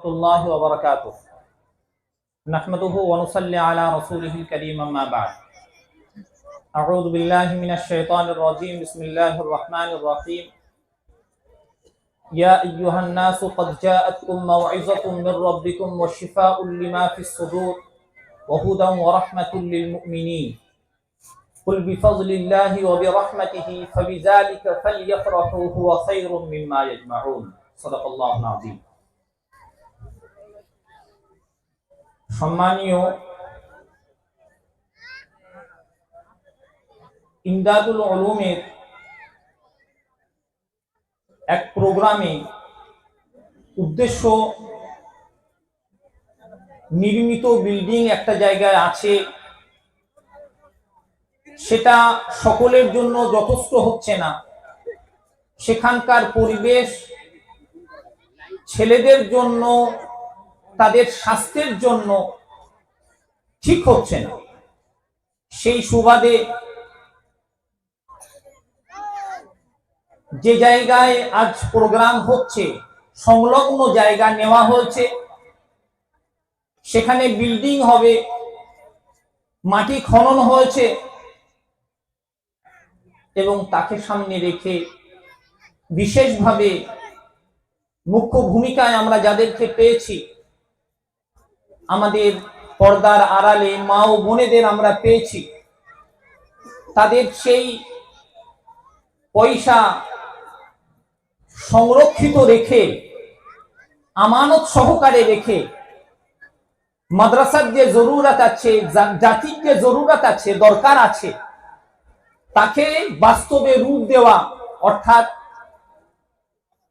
الله وبركاته. نحمده ونصلي على رسوله الكريم أما بعد. أعوذ بالله من الشيطان الرجيم. بسم الله الرحمن الرحيم. يا أيها الناس قد جاءتكم موعظة من ربكم وشفاء لما في الصدور وهدى ورحمة للمؤمنين. قل بفضل الله وبرحمته فبذلك فليفرحوا هو خير مما يجمعون. صدق الله العظيم. সম্মানীয় ইমদাদুল আলমের এক প্রোগ্রামে উদ্দেশ্য নির্মিত বিল্ডিং একটা জায়গায় আছে। সেটা সকলের জন্য যথেষ্ট হচ্ছে না। সেখানকার পরিবেশ, ছেলেদের জন্য তাদের স্বাস্থ্যের জন্য ঠিক হচ্ছে না। সেই সুবাদে যে জায়গায় আজ প্রোগ্রাম হচ্ছে, সংলগ্ন জায়গা নেওয়া হয়েছে, সেখানে বিল্ডিং হবে, মাটি খনন হয়েছে এবং তাকে সামনে রেখে বিশেষভাবে মুখ্য ভূমিকায় আমরা যাদেরকে পেয়েছি আমাদের পর্দার আড়ালে মা ও বোনেদের আমরা পেয়েছি। তাদের সেই পয়সা সংরক্ষিত রেখে, আমানত সহকারে রেখে, মাদ্রাসার যে জরুরত আছে জাতির যে জরুরত আছে, দরকার আছে, তাকে বাস্তবে রূপ দেওয়া, অর্থাৎ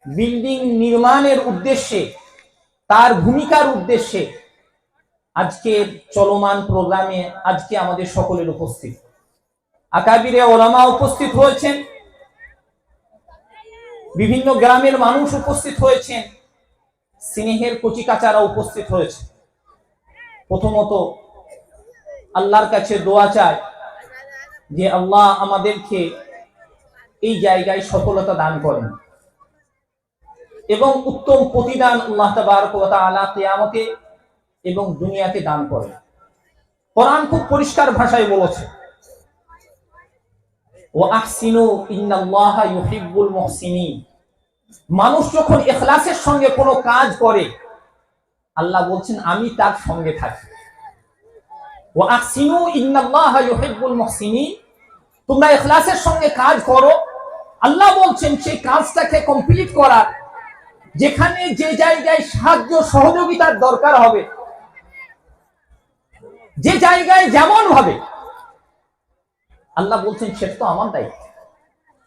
বিল্ডিং নির্মাণের উদ্দেশ্যে, তার ভূমিকার উদ্দেশ্যে আজকের চলমান প্রোগ্রামে আজকে আমাদের সকলের উপস্থিত। আকাবিরে ওলামা উপস্থিত হয়েছেন। বিভিন্ন গ্রামের মানুষ উপস্থিত হয়েছেন। স্নেহের কচিকাচারা উপস্থিত হয়েছে প্রথমত আল্লাহর কাছে দোয়া চায় যে আল্লাহ আমাদেরকে এই জায়গায় সফলতা দান করেন এবং উত্তম প্রতিদান আল্লাহ তাআলা কিয়ামতে এবং দুনিয়াতে দান করেন কোরআন খুব পরিষ্কার ভাষায় বলেছে। ও আহসিনু ইন্নাল্লাহা ইউহিব্বুল মুহসিনিন। মানুষ যখন ইখলাসের সঙ্গে কোনো কাজ করে, আল্লাহ বলছেন, আমি তার সঙ্গে থাকি। ও আহসিনু ইন্নাল্লাহা ইউহিব্বুল মুহসিনিন। তোমরা ইখলাসের সঙ্গে কাজ করো। আল্লাহ বলছেন, সেই কাজটাকে কমপ্লিট করার, যেখানে যে জায়গায় সাহায্য সহযোগিতার দরকার হবে যে জায়গায় যেমন ভাবে। আল্লাহ বলছেন সেটা তো আমার দায়িত্ব।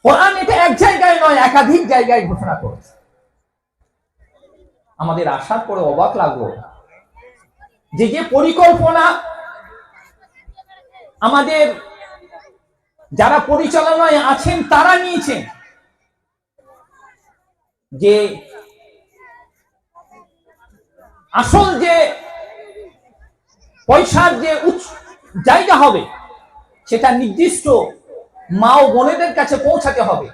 কোরআন এটা এক জায়গায় নয়, একাধিক জায়গায় ঘোষণা করেছে। আমাদের আসার পরে অবাক লাগল যে যে পরিকল্পনা আমাদের যারা পরিচালনায় আছেন, তারা নিয়েছেন। যে আসল যে পয়সার যে উৎস, জায়গা হবে, সেটা নির্দিষ্ট মা ও বোনেদের কাছে পৌঁছাতে হবে।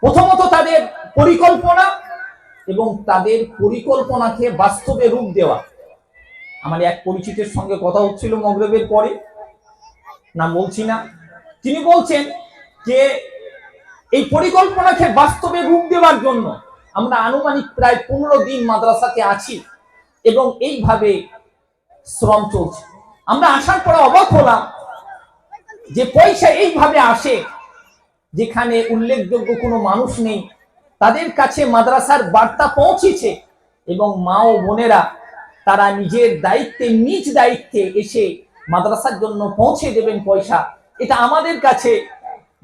প্রথমত তাদের পরিকল্পনা এবং তাদের পরিকল্পনাকে বাস্তবে রূপ দেওয়া। আমার এক পরিচিতের সঙ্গে কথা হচ্ছিল মগরবের পরে। না বলছি না। তিনি বলছেন যে, এই পরিকল্পনাকে বাস্তবে রূপ দেওয়ার জন্য আমরা আনুমানিক প্রায় পনেরো দিন মাদ্রাসাতে আছি এবং এইভাবে শ্রম চলছে। আমরা আসার পরে অবাক হলাম যে পয়সা এইভাবে আসে যেখানে উল্লেখযোগ্য কোনো মানুষ নেই। তাদের কাছে মাদ্রাসার বার্তা পৌঁছেছে এবং মা ও বোনেরা তারা নিজের দায়িত্বে, নিজ দায়িত্বে এসে মাদ্রাসার জন্য পৌঁছে দেবেন পয়সা। এটা আমাদের কাছে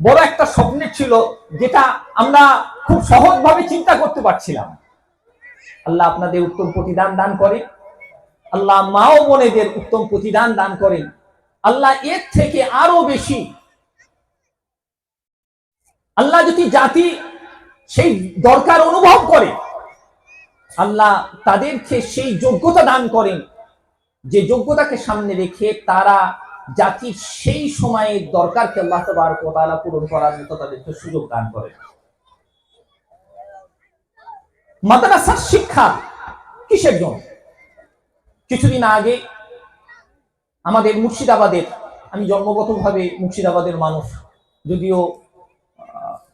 বড় একটা স্বপ্নের ছিল যেটা আমরা খুব সহজভাবে চিন্তা করতে পারছিলাম। আল্লাহ আপনাদের উত্তম প্রতিদান দান করে। আল্লাহ মা ও বোনেদের উত্তম প্রতিদান দান করেন। আল্লাহ এর থেকে আরও বেশি। আল্লাহ যদি জাতি সেই দরকার অনুভব করে, আল্লাহ তাদেরকে সেই যোগ্যতা দান করেন। যে যোগ্যতাকে সামনে রেখে তারা জাতির সেই সময়ের দরকারকে আল্লাহ কোতালা পূরণ করার মতো তাদেরকে সুযোগ দান করেন মাদ্রাসার শিক্ষা কিসের জন্য? কিছুদিন আগে আমাদের মুর্শিদাবাদের, আমি জন্মগতভাবে মুর্শিদাবাদের মানুষ, যদিও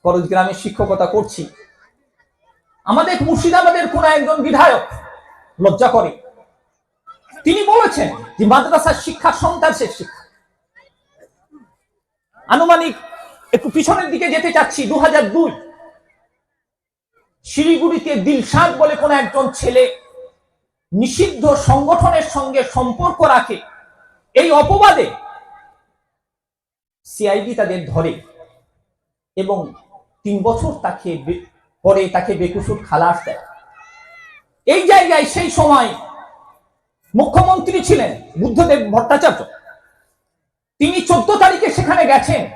করজ গ্রামে শিক্ষকতা করছি। আমাদের মুর্শিদাবাদের কোন একজন বিধায়ক লজ্জা করে। তিনি বলেছেন যে মাদ্রাসার শিক্ষা সন্ত্রাসের শিক্ষা। আনুমানিক একটু পিছনের দিকে যেতে চাচ্ছি দু হাজার দুই। শিলিগুড়িতে দিলশাদ বলে কোন একজন ছেলে নিষিদ্ধ সংগঠনের সঙ্গে সম্পর্ক রাখে। এই অপবাদে সিআইডি তাদের ধরে এবং তিন বছর তাকে পরে তাকে বেকুসুর খালাস দেয়। এই জায়গায় সেই সময় মুখ্যমন্ত্রী ছিলেন বুদ্ধদেব ভট্টাচার্য। তিনি চোদ্দ তারিখে সেখানে গেছেন।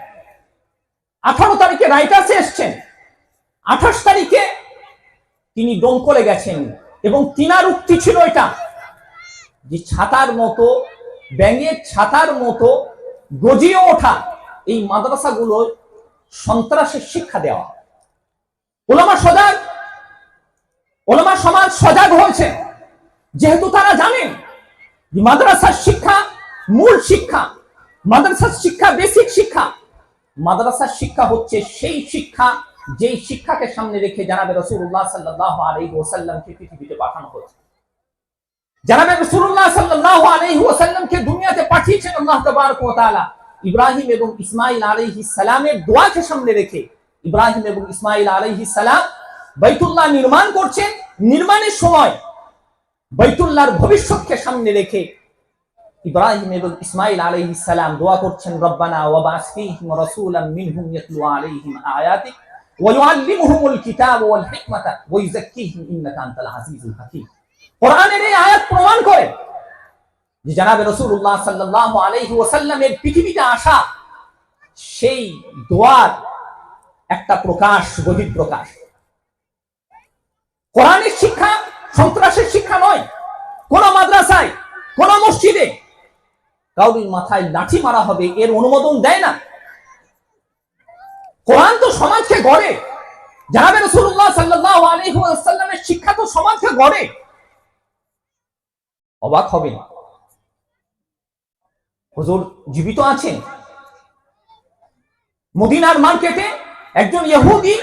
আঠারো তারিখে রাইটার্সে এসছেন। আঠাশ তারিখে তিনি ডোমকলে গেছেন। এবং তিনার উক্তি ছিল এটা, যে ছাতার মতো, ব্যাঙের ছাতার মতো গজিয়ে ওঠা এই মাদ্রাসাগুলো সন্ত্রাসের শিক্ষা দেওয়া। ওলামা সজাগ, ওলামা সমাজ সজাগ হয়েছে। যেহেতু তারা জানেন মাদ্রাসার শিক্ষা মূল শিক্ষা, মাদ্রাসার শিক্ষা বেসিক শিক্ষা, মাদ্রাসার শিক্ষা হচ্ছে সেই শিক্ষা যেই শিক্ষাকে সামনে রেখে জানাবে রসুল্লাহ সাল্লাহ আলাইহি ওসাল্লামকে পৃথিবীতে পাঠানো হয়েছে। জানাবে রসুল্লাহ সাল্লাহ আলাইহি ওসাল্লামকে দুনিয়াতে পাঠিয়েছেন আল্লাহ তাবারক ওয়া তাআলা। ইব্রাহিম এবং ইসমাইল আলাইহিস সালামের দোয়াকে সামনে রেখে ইব্রাহিম এবং ইসমাইল আলাইহিস সালাম বাইতুল্লাহ নির্মাণ করছেন। নির্মাণের সময় বাইতুল্লাহর ভবিষ্যৎকে সামনে রেখে ইব্রাহিম এবং ইসমাইল আলাইহিস সালাম দোয়া করছেন, রব্বানা ওয়াবাস ফীহিম রাসূলাম মিনহুম ইয়াতলু আলাইহিম আয়াতিক ওয়া ইউআল্লিমুহুমুল কিতাবা ওয়াল হিকমাতা ওয়া ইন্নাকা আনতাল হাকীম। কোরআনের এই আয়াত প্রমাণ করে যে পৃথিবীতে আসা সেই দোয়ার একটা প্রকাশ, গভীর প্রকাশ। কোরআনের শিক্ষা সন্ত্রাসের শিক্ষা নয়। কোন মাদ্রাসায়, কোন মসজিদে কাউরির মাথায় লাঠি মারা হবে, এর অনুমোদন দেয় না। কোরআন তো সমাজকে গড়ে। জানাবে রসুল্লাহ সাল্লাহ শিক্ষা তো সমাজকে গড়ে। অবাক হবেন। হুজুর জীবিত আছেন? মদিনার মার্কেটে একজন ইহুদি,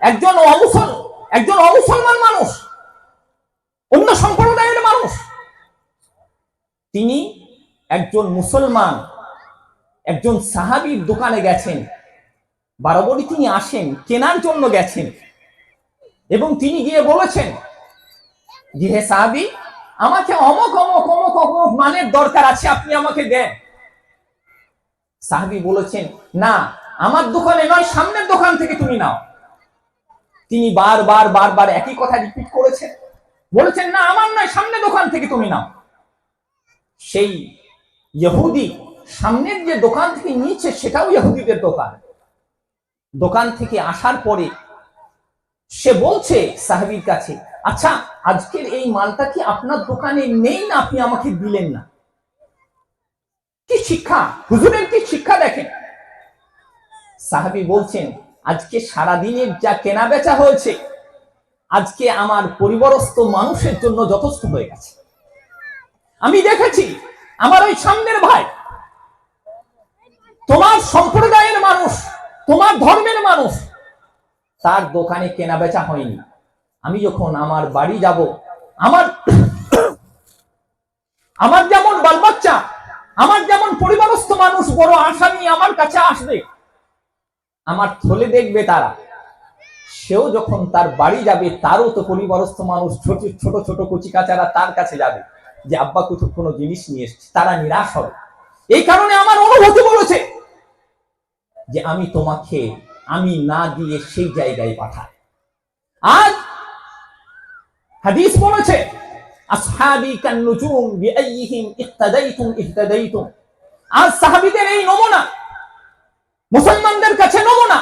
একজন অমুসল, একজন অমুসলমান মানুষ, অন্য সম্প্রদায়ের মানুষ। তিনি একজন মুসলমান, একজন সাহাবীর দোকানে গেছেন। বারবারই তিনি আসেন, কেনার জন্য গেছেন। এবং তিনি গিয়ে বলেছেন যে হে সাহাবি, আমাকে অমক অমক অমক অমক মানের দরকার আছে, আপনি আমাকে দেন। সাহাবি বলেছেন, না, আমার দোকানে নয়, সামনের দোকান থেকে তুমি নাও। তিনি বারবার বারবার একই কথা রিপিট করেছেন। বলেছেন, না, আমার নয় সামনে দোকান থেকে তুমি নাও। সেই ইহুদি সামনের যে দোকান থেকে নিয়েছে, সেটাও ইহুদিদের দোকান। দোকান থেকে আসার পরে সে বলছে সাহাবির কাছে আচ্ছা আজকের এই মালটা কি আপনার দোকানে নেই না আপনি আমাকে দিলেন না? কি শিক্ষা? হুজুরের কি শিক্ষা দেখেন? সাহাবি বলছেন, আজকে সারা দিনের যা কেনা বেচা হয়েছে, আজকে আমার পরিবরস্ত মানুষের জন্য যথেষ্ট হয়ে গেছে। আমি দেখেছি, আমার ওই সামনের ভাই, তোমার সম্প্রদায়ের মানুষ তোমার ধর্মের মানুষ। তার দোকানে কেনা বেচা হয়নি। আমি যখন আমার বাড়ি যাব, আমার আমার যেমন বালবাচ্চা, আমার যেমন পরিবারস্থ মানুষ বড় আশা নিয়ে আমার কাছে আসবে, আমার থলে দেখবে তারা। সেও যখন তার বাড়ি যাবে, তারও তো পরিবারস্থ মানুষ, ছোট ছোট ছোট কচি কাচারা তার কাছে যাবে যে, আব্বা, কোথাও কোনো জিনিস নিয়ে এসছে, তারা নিরাশ হবে। এই কারণে আমার অনুভূতি বলেছে যে আমি তোমাকে আমি না দিয়ে সেই জায়গায় পাঠাই। আজ হাদিস বলেছে, আসহাবি বিআইয়িহিম ইহতাদাইতুম ইহতাদাইতুম। আজ সাহাবীদের এই নমুনা, মুসলমানদের কাছে নমুনা,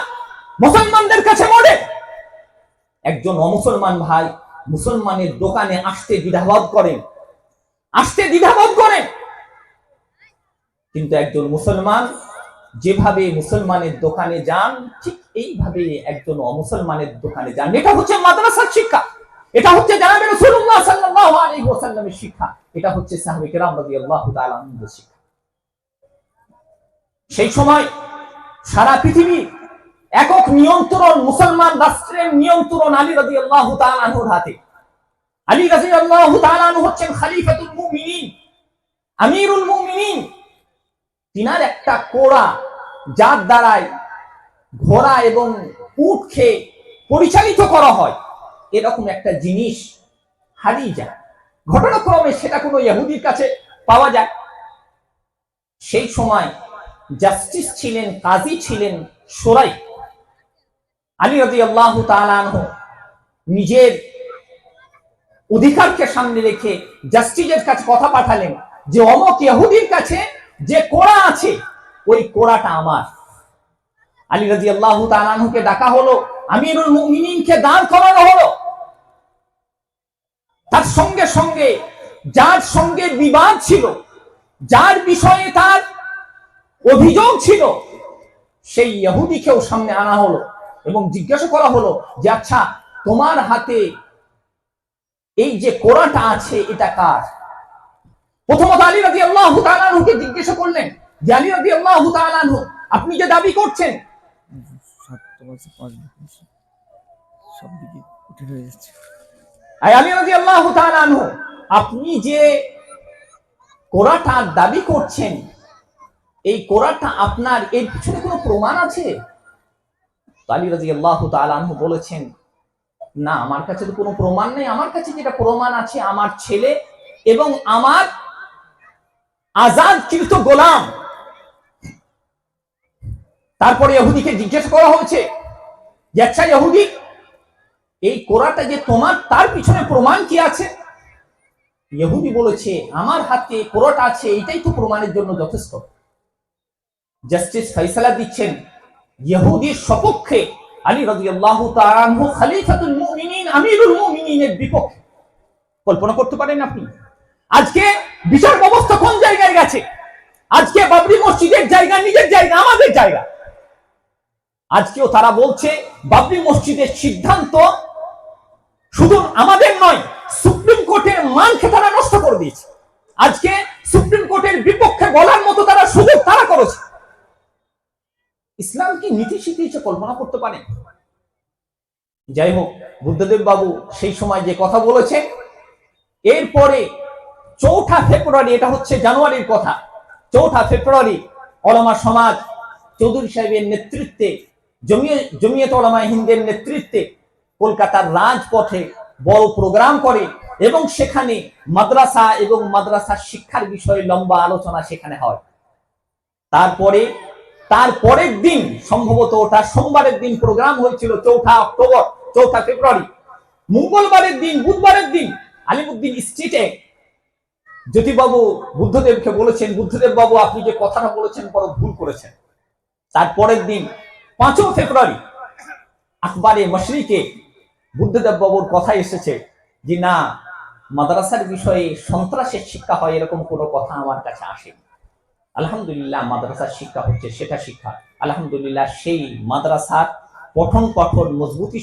মুসলমানদের কাছে একজন অমুসলমান ভাই মুসলমানের দোকানে আসতে দ্বিধাবোধ করেন, আসতে দ্বিধাবোধ করেন। কিন্তু একজন মুসলমান যেভাবে মুসলমানের দোকানে যান, ঠিক এইভাবে একজন অমুসলমানের দোকানে যান। এটা হচ্ছে মাদ্রাসার শিক্ষা। এটা হচ্ছে জানাবে রাসূলুল্লাহ সাল্লাল্লাহু আলাইহি ওয়াসাল্লামের শিক্ষা। এটা হচ্ছে সাহাবে কেরাম রাদিয়াল্লাহু তাআলা আনহুদের শিক্ষা। সেই সময় সারা পৃথিবী একক নিয়ন্ত্রণ, মুসলমান রাষ্ট্রের নিয়ন্ত্রণ আলী রাদিয়াল্লাহু তাআলা আনহুর হাতে। আলী রাদিয়াল্লাহু তাআলা আনহু হচ্ছেন খলিফাতুল মুমিনিন, আমিরুল মুমিনিন। তিনার একটা কোড়া যার দ্বারায় ঘোড়া এবং উটকে পরিচালিত করা হয়। এরকম একটা জিনিস হারিয়ে যায়। ঘটনাক্রমে সেটা কোনো ইহুদির কাছে পাওয়া যায়। সেই সময় জাস্টিস ছিলেন, কাজী ছিলেন সোরাই। আলী রাজি আল্লাহ নিজের অধিকারকে সামনে রেখে জাস্টিসের কাছে কথা পাঠালেন যে, অমক ইহুদির কাছে যে কোড়া আছে, ওই কোড়াটা আমার। আলী রাজি আল্লাহ তালানহুকে ডাকা হলো, আমিরুল মুমিনিনকে দাঁড় করানো হলো। তার সঙ্গে সঙ্গে, যার সঙ্গে বিবাদ ছিল, যার বিষয়ে তার অভিযোগ ছিল, সেই ইহুদিকেও সামনে আনা হলো এবং জিজ্ঞাসা করা হলো যে আচ্ছা তোমার হাতে এই যে কোরআনটা আছে, এটা কার? প্রথমত আলী রাজি আল্লাহ তালানহুকে জিজ্ঞাসা করলেন যে আলী রাজি আল্লাহ তালানহু আপনি যে দাবি করছেন? আলী রাজি আল্লাহ তালানহু আপনি যে কোরআটা দাবি করছেন এই কোরআনটা আপনার এর পিছনে কোনো প্রমাণ আছে? আলী রাজি আল্লাহ তালানহু বলেছেন না আমার কাছে তো কোনো প্রমাণ নেই। আমার কাছে যেটা প্রমাণ আছে আমার ছেলে এবং আমার আজাদ কৃত গোলাম। তারপরে ইহুদিকে জিজ্ঞেস করা হয়েছে যে আচ্ছা ইহুদি, এই কোরআনটা যে তোমার, তার পিছনে প্রমাণ কি আছে? ইহুদি বলেছে, আমার হাতে কোরআটা আছে এটাই তো প্রমাণের জন্য যথেষ্ট। জাস্টিস ফয়সালা দিচ্ছেন, ইহুদির সপক্ষে আলী রাদিয়াল্লাহু তাআলা খলিফাতুল মুমিনিন, আমিরুল মুমিনিনের বিপক্ষে। কল্পনা করতে পারেন আপনি? আজকে বিচার ব্যবস্থা কোন জায়গায় গেছে? আজকে বাবরি মসজিদের জায়গা নিজের জায়গা, আমাদের জায়গা। আজকেও তারা বলছে, বাবরি মসজিদের সিদ্ধান্ত শুধু আমাদের নয়, সুপ্রিম কোর্টের মানকে তারা নষ্ট করে দিয়েছে। আজকে সুপ্রিম কোর্টের বিপক্ষে বলার মতো তারা সুযোগ তারা করেছে। ইসলাম কি নীতি শিখিয়েছে কল্পনা করতে পারে? যাই হোক বুদ্ধদেব বাবু সেই সময় যে কথা বলেছেন, এরপরে চৌঠা ফেব্রুয়ারি, এটা হচ্ছে জানুয়ারির কথা। চৌঠা ফেব্রুয়ারি অলমা সমাজ চৌধুরী সাহেবের নেতৃত্বে জমিয়ে জমিয়ত ওলামা হিন্দের নেতৃত্বে কলকাতার রাজপথে বড় প্রোগ্রাম করে এবং সেখানে মাদ্রাসা এবং মাদ্রাসার শিক্ষার বিষয়ে লম্বা আলোচনা সেখানে হয়। তারপরে, তারপরের দিন, সম্ভবত ওটা সোমবারের দিন প্রোগ্রাম হয়েছিল চৌঠা অক্টোবর, চৌঠা ফেব্রুয়ারি। মঙ্গলবারের দিন, বুধবারের দিন, আলিমুদ্দিন স্ট্রিটে জ্যোতিবাবু বুদ্ধদেবকে বলেছেন বুদ্ধদেব বাবু আপনি যে কথাটা বলেছেন, বড় ভুল করেছেন। তারপরের দিন পাঁচও ফেব্রুয়ারি আখবারে মশরিকে বুদ্ধদেব বাবুর কথা এসেছে যে, না, মাদ্রাসার বিষয়ে সন্ত্রাসের শিক্ষা হয়, এরকম কোনো কথা আমার কাছে আসেনি। আলহামদুলিল্লাহ, মাদ্রাসার শিক্ষা হচ্ছে সেটা শিক্ষা। আলহামদুলিল্লাহ, সেই মাদ্রাসার পঠন পাঠন মজবুতি